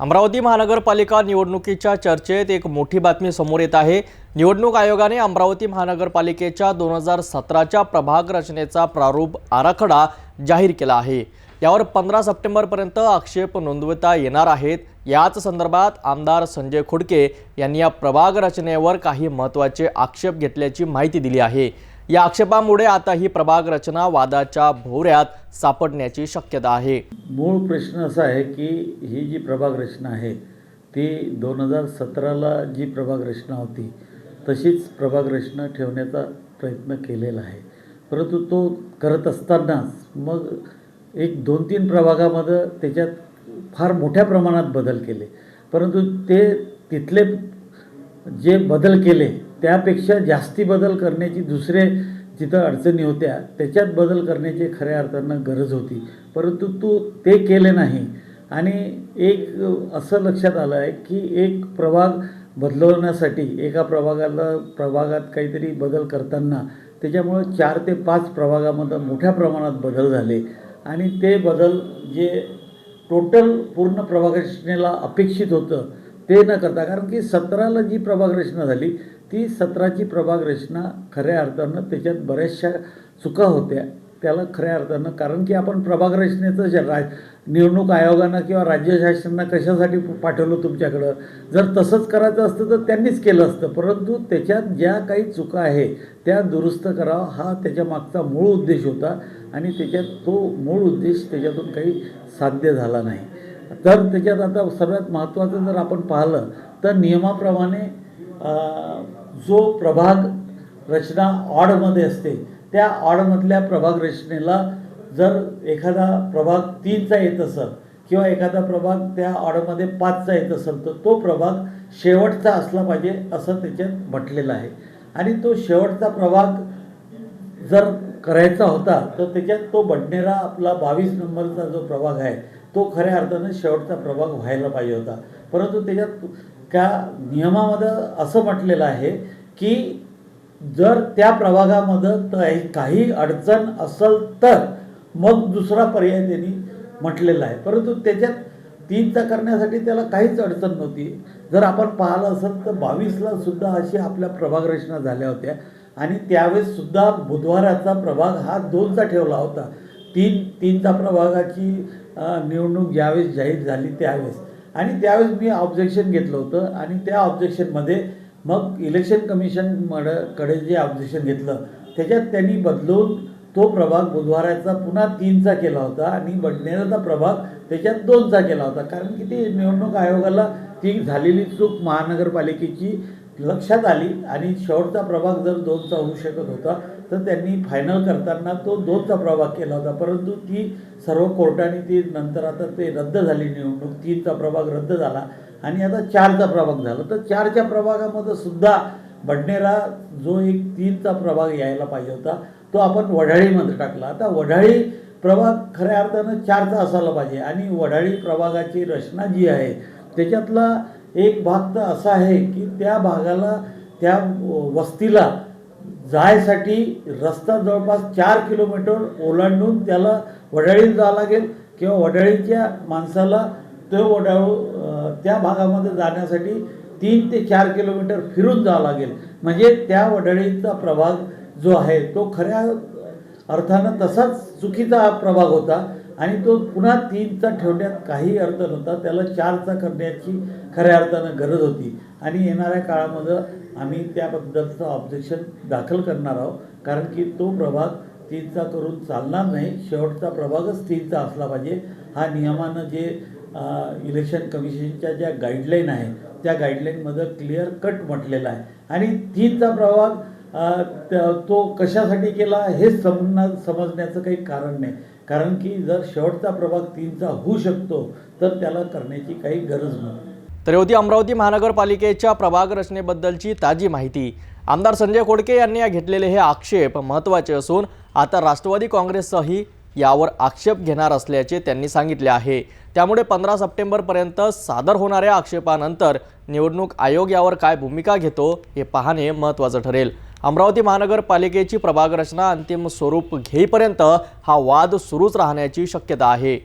अमरावती महानगरपालिका निवडणुकीच्या चर्चेत एक मोठी बातमी समोर येत आहे. निवडणूक आयोगाने अमरावती महानगरपालिकेच्या दोन हजार सतराच्या प्रभाग रचनेचा प्रारूप आराखडा जाहीर केला आहे. यावर पंधरा सप्टेंबरपर्यंत आक्षेप नोंदवता येणार आहेत. याच संदर्भात आमदार संजय खुडके यांनी या प्रभाग रचनेवर काही महत्त्वाचे आक्षेप घेतल्याची माहिती दिली आहे. या आक्षेपामुळे आता ही प्रभाग रचना वादाच्या भोवऱ्यात सापडण्याची शक्यता आहे. मूळ प्रश्न असा आहे की ही जी प्रभाग रचना आहे ती दोन हजार सतराला जी प्रभाग रचना होती तशीच प्रभाग रचना ठेवण्याचा प्रयत्न केलेला आहे. परंतु तो करत असतानाच मग एक दोन तीन प्रभागामध्ये त्याच्यात फार मोठ्या प्रमाणात बदल केले. परंतु ते तिथले जे बदल केले त्यापेक्षा जास्ती बदल करण्याची दुसरे जिथं अडचणी होत्या त्याच्यात बदल करण्याची खऱ्या अर्थानं गरज होती. परंतु तू ते केले नाही. आणि एक असं लक्षात आलं आहे की एक प्रभाग बदलवण्यासाठी एका प्रभागाला प्रभागात काहीतरी बदल करताना त्याच्यामुळं चार ते पाच प्रभागामध्ये मोठ्या प्रमाणात बदल झाले. आणि ते बदल जे टोटल पूर्ण प्रभागाला अपेक्षित होतं ते न करता कारण की सतराला जी प्रभाग रचना झाली ती सतराची प्रभाग रचना खऱ्या अर्थानं त्याच्यात बऱ्याचशा चुका होत्या. त्याला खऱ्या अर्थानं कारण की आपण प्रभाग रचनेचं जे रा निवडणूक आयोगानं किंवा राज्य शासनानं कशासाठी पाठवलं तुमच्याकडं? जर तसंच करायचं असतं तर त्यांनीच केलं असतं. परंतु त्याच्यात ज्या काही चुका आहे त्या दुरुस्त करावा हा त्याच्या मागचा मूळ उद्देश होता. आणि त्याच्यात तो मूळ उद्देश त्याच्यातून काही साध्य झाला नाही. तर त्याच्यात आता सर्वात महत्त्वाचं जर आपण पाहिलं तर नियमाप्रमाणे जो प्रभाग रचना ऑडमध्ये असते त्या ऑडमधल्या प्रभाग रचनेला जर एखादा प्रभाग तीनचा येत असेल किंवा एखादा प्रभाग त्या ऑडमध्ये पाचचा येत असेल तर तो प्रभाग शेवटचा असला पाहिजे असं त्याच्यात म्हटलेलं आहे. आणि तो शेवटचा प्रभाग जर करायचा होता तर त्याच्यात तो बडनेरा आपला बावीस नंबरचा जो प्रभाग आहे तो खऱ्या अर्थानं शेवटचा प्रभाग व्हायला पाहिजे होता. परंतु त्याच्यात त्या नियमामध्ये असं म्हटलेलं आहे की जर त्या प्रभागामध्ये काही काही अडचण असेल तर मग दुसरा पर्याय त्यांनी म्हटलेला आहे. परंतु त्याच्यात तीनचा करण्यासाठी त्याला काहीच अडचण नव्हती. जर आपण पाहिलं असेल तर बावीसला सुद्धा अशी आपल्या प्रभाग रचना झाल्या होत्या. आणि त्यावेळेस सुद्धा बुधवाराचा प्रभाग हा दोनचा ठेवला होता. तीन तीनचा प्रभागाची निवडणूक ज्यावेळेस जाहीर झाली त्यावेळेस. आणि त्यावेळेस मी ऑब्जेक्शन घेतलं होतं आणि त्या ऑब्जेक्शनमध्ये मग इलेक्शन कमिशनकडे जे ऑब्जेक्शन घेतलं त्याच्यात त्यांनी बदलून तो प्रभाग बुधवाराचा पुन्हा तीनचा केला होता आणि बडनेराचा प्रभाग त्याच्यात दोनचा केला होता. कारण की ते निवडणूक आयोगाला ती झालेली चूक महानगरपालिकेची लक्षात आली आणि शेवटचा प्रभाग जर दोनचा होऊ शकत होता तर त्यांनी फायनल करताना तो दोनचा प्रभाग केला होता. परंतु ती सर्व कोर्टाने ती नंतर आता ते रद्द झाली निवडणूक तीनचा प्रभाग रद्द झाला आणि आता चारचा प्रभाग झाला. तर चारच्या प्रभागामध्ये सुद्धा बडनेरा जो एक तीनचा प्रभाग यायला पाहिजे होता तो आपण वढाळीमध्ये टाकला. आता वढाळी प्रभाग खऱ्या अर्थानं चारचा असायला पाहिजे आणि वढाळी प्रभागाची रचना जी आहे त्याच्यातला एक भाग तर असा आहे की त्या भागाला त्या वस्तीला जायसाठी रस्ता जवळपास चार किलोमीटर ओलांडून त्याला वडाळीत जावं लागेल किंवा वडाळीच्या माणसाला तो वडाळू त्या भागामध्ये जाण्यासाठी तीन ते चार किलोमीटर फिरून जावं लागेल. म्हणजे त्या वडाळीचा प्रभाग जो आहे तो खऱ्या अर्थानं तसाच चुकीचा प्रभाग होता. आणि तो पुन्हा तीनचा ठेवण्यात काही अर्थ नव्हता. त्याला चारचा करण्याची खऱ्या अर्थानं गरज होती. आणि येणाऱ्या काळामध्ये आम्ही त्याबद्दलचं ऑब्जेक्शन दाखल करणार आहोत. कारण की तो प्रभाग तीनचा करून चालणार नाही. शेवटचा प्रभागच तीनचा असला पाहिजे. हा नियमानं जे इलेक्शन कमिशनच्या ज्या गाईडलाईन आहे त्या गाईडलाईनमध्ये क्लिअर कट म्हटलेला आहे. आणि तीनचा प्रभाग तो कशासाठी केला हे समजणार समजण्याचं काही कारण नाही. कारण की जर शेवटचा प्रभाग तीनचा होऊ शकतो तर त्याला करण्याची काही गरज नाही. तर होती अमरावती महानगरपालिकेच्या प्रभाग रचनेबद्दलची ताजी माहिती. आमदार संजय खोडके यांनी या घेतलेले हे आक्षेप महत्त्वाचे असून आता राष्ट्रवादी काँग्रेसचाही यावर आक्षेप घेणार असल्याचे त्यांनी सांगितले आहे. त्यामुळे पंधरा सप्टेंबरपर्यंत सादर होणाऱ्या आक्षेपानंतर निवडणूक आयोग यावर काय भूमिका घेतो हे पाहणे महत्त्वाचं ठरेल. अमरावती महानगरपालिकेची प्रभाग रचना अंतिम स्वरूप घेईपर्यंत हा वाद सुरूच राहण्याची शक्यता आहे.